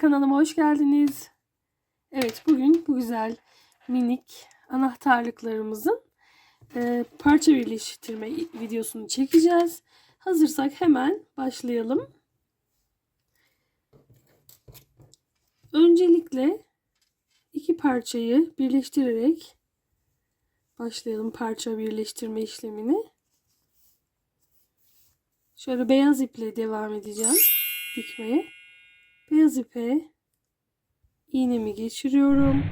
Kanalıma hoş geldiniz. Evet bugün bu güzel minik anahtarlıklarımızın e, parça birleştirme videosunu çekeceğiz. Hazırsak hemen başlayalım. Öncelikle iki parçayı birleştirerek başlayalım parça birleştirme işlemini. Şöyle beyaz iple devam edeceğim dikmeye. Beyaz ipe iğnemi geçiriyorum.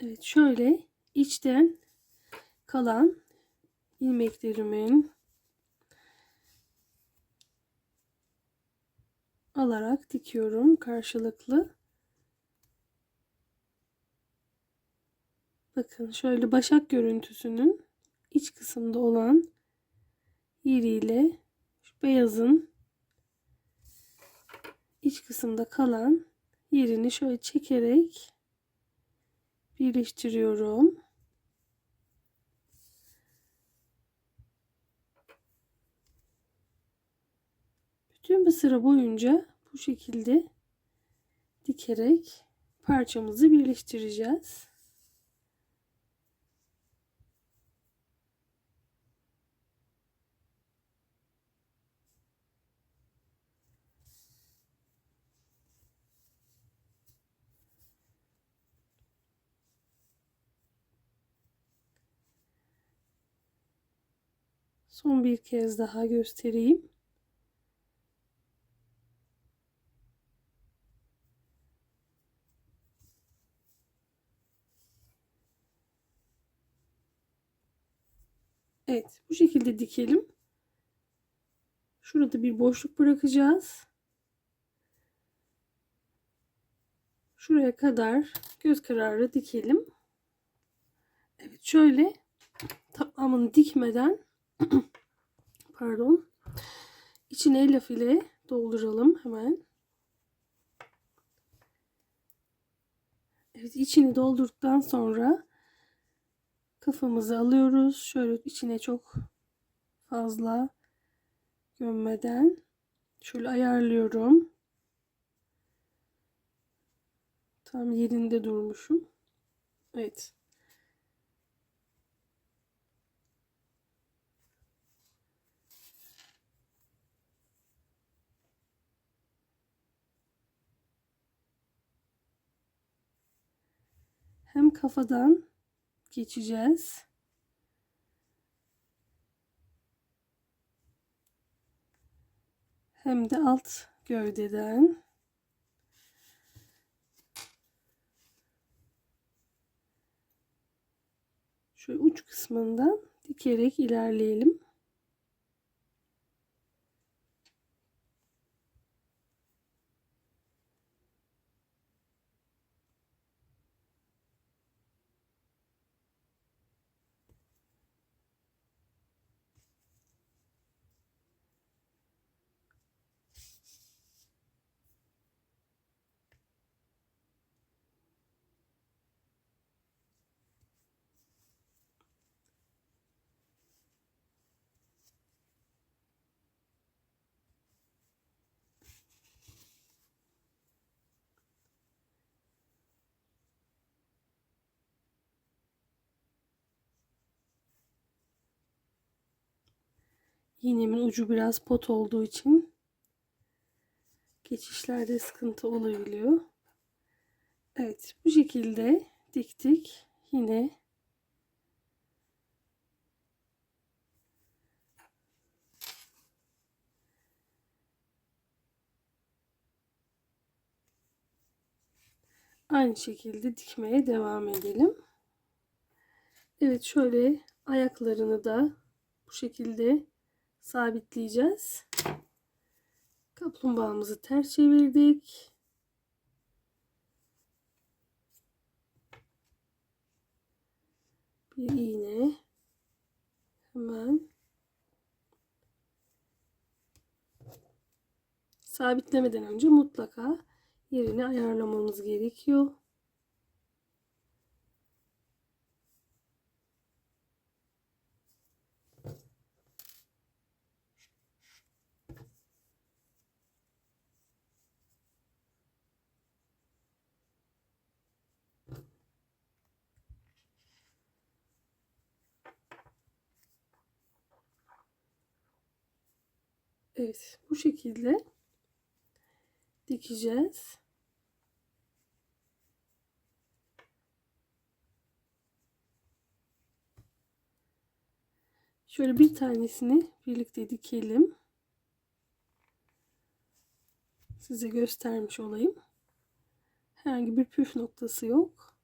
Evet şöyle içten kalan ilmeklerimin alarak dikiyorum karşılıklı. Bakın şöyle başak görüntüsünün iç kısımda olan yeriyle şu beyazın iç kısımda kalan yerini şöyle çekerek birleştiriyorum. Bütün bir sıra boyunca bu şekilde dikerek parçamızı birleştireceğiz. Son bir kez daha göstereyim. Evet bu şekilde dikelim. Şurada bir boşluk bırakacağız. Şuraya kadar göz kararı dikelim. Evet şöyle tamamını dikmeden pardon içine elyaf ile dolduralım hemen. Evet içini doldurduktan sonra kafamızı alıyoruz. Şöyle içine çok fazla gömmeden şöyle ayarlıyorum. Tam yerinde durmuşum. Evet. Hem kafadan geçeceğiz. Hem de alt gövdeden. Şöyle uç kısmından dikerek ilerleyelim. İğnemin ucu biraz pot olduğu için geçişlerde sıkıntı olabiliyor. Evet bu şekilde diktik. Yine aynı şekilde dikmeye devam edelim. Evet şöyle ayaklarını da bu şekilde sabitleyeceğiz. Kaplumbağamızı ters çevirdik. Bir iğne hemen sabitlemeden önce mutlaka yerini ayarlamamız gerekiyor. Evet, bu şekilde dikeceğiz. Şöyle bir tanesini birlikte dikelim. Size göstermiş olayım. Herhangi bir püf noktası yok.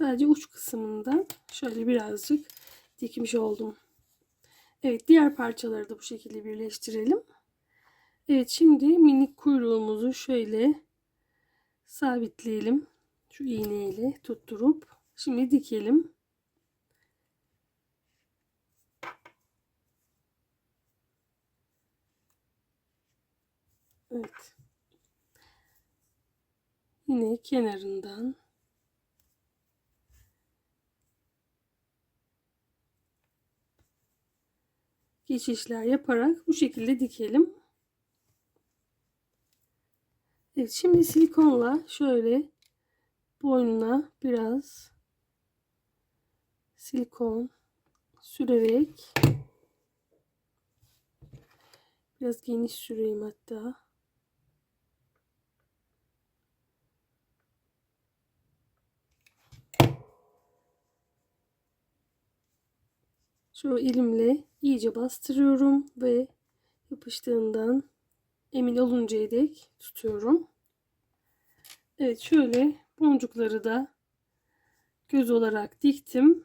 Sadece uç kısmından şöyle birazcık dikmiş oldum. Evet diğer parçaları da bu şekilde birleştirelim. Evet şimdi minik kuyruğumuzu şöyle sabitleyelim. Şu iğneyle tutturup şimdi dikelim. Evet. Yine kenarından geçişler yaparak bu şekilde dikelim. Evet şimdi silikonla şöyle boynuna biraz silikon sürerek biraz geniş süreyim hatta. Şöyle elimle iyice bastırıyorum ve yapıştığından emin oluncaya dek tutuyorum. Evet şöyle boncukları da göz olarak diktim.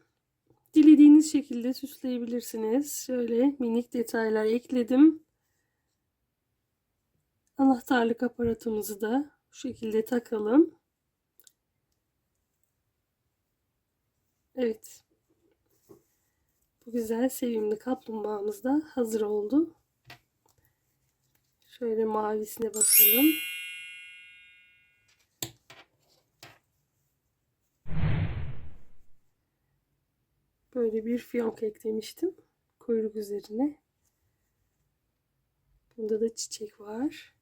Dilediğiniz şekilde süsleyebilirsiniz. Şöyle minik detaylar ekledim. Anahtarlık aparatımızı da bu şekilde takalım. Evet. Bu güzel sevimli kaplumbağamız da hazır oldu. Şöyle mavisine bakalım. Böyle bir fiyonk eklemiştim. Kuyruk üzerine. Bunda da çiçek var.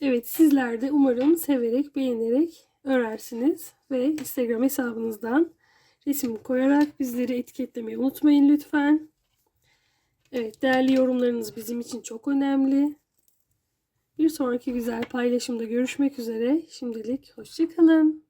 Evet sizler de umarım severek beğenerek örersiniz. Ve Instagram hesabınızdan resim koyarak bizleri etiketlemeyi unutmayın lütfen. Evet değerli yorumlarınız bizim için çok önemli. Bir sonraki güzel paylaşımda görüşmek üzere. Şimdilik hoşçakalın.